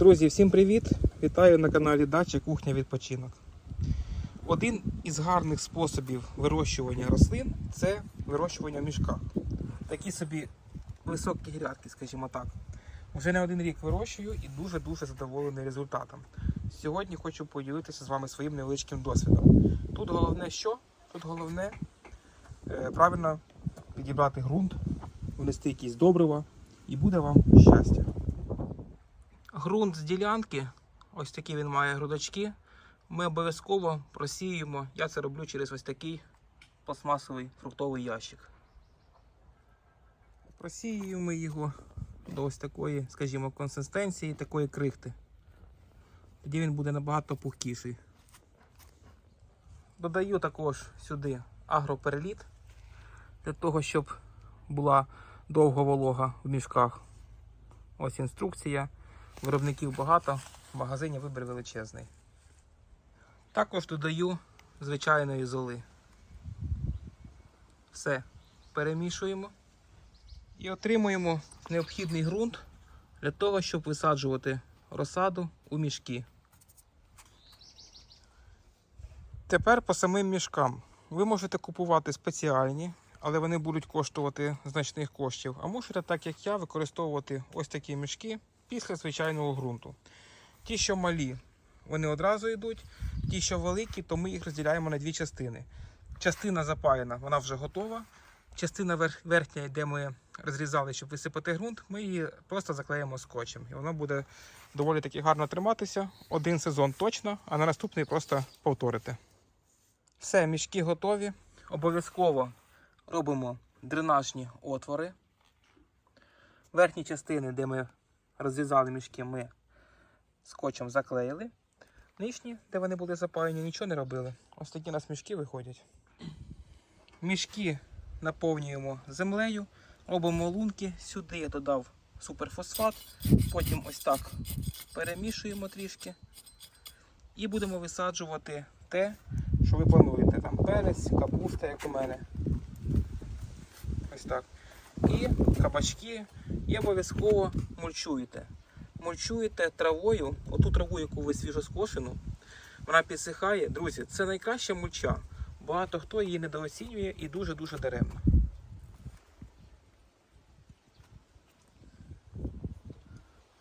Друзі, всім привіт! Вітаю на каналі Дача Кухня Відпочинок. Один із гарних способів вирощування рослин це вирощування в мішках. Такі собі високі грядки, скажімо так. Вже не один рік вирощую і дуже-дуже задоволений результатом. Сьогодні хочу поділитися з вами своїм невеличким досвідом. Тут головне що? Тут головне е, правильно підібрати ґрунт, внести якісь добрива і буде вам щастя. Грунт з ділянки, ось такий він має грудочки. Ми обов'язково просіюємо. Я це роблю через ось такий пластмасовий фруктовий ящик. Просіюємо його до ось такої, скажімо, консистенції, такої крихти. Тоді він буде набагато пухкіший. Додаю також сюди агропереліт для того, щоб була довго волога в мішках. Ось інструкція. Виробників багато, в магазині вибір величезний. Також додаю звичайної золи. Все перемішуємо і отримуємо необхідний ґрунт для того, щоб висаджувати розсаду у мішки. Тепер по самим мішкам. Ви можете купувати спеціальні, але вони будуть коштувати значних коштів. А можете, так як я, використовувати ось такі мішки після звичайного ґрунту. Ті, що малі, вони одразу йдуть. Ті, що великі, то ми їх розділяємо на дві частини. Частина запаяна, вона вже готова. Частина верхня, де ми розрізали, щоб висипати ґрунт, ми її просто заклеїмо скотчем. І воно буде доволі таки гарно триматися. Один сезон точно, а на наступний просто повторите. Все, мішки готові. Обов'язково робимо дренажні отвори. Верхні частини, де ми розрізали мішки, ми скотчем заклеїли. Нижні, де вони були запаяні, нічого не робили. Ось такі у нас мішки виходять. Мішки наповнюємо землею, робимо лунки. Сюди я додав суперфосфат. Потім ось так перемішуємо трішки. І будемо висаджувати те, що ви плануєте. Там перець, капуста, як у мене. Ось так. І кабачки. І обов'язково мульчуєте. Мульчуєте травою, оту траву, яку ви свіжо скошену, вона підсихає. Друзі, це найкраща мульча. Багато хто її недооцінює і дуже-дуже даремно.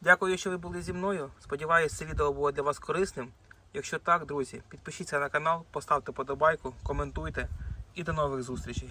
Дякую, що ви були зі мною. Сподіваюся, це відео було для вас корисним. Якщо так, друзі, підпишіться на канал, поставте подобайку, коментуйте і до нових зустрічей.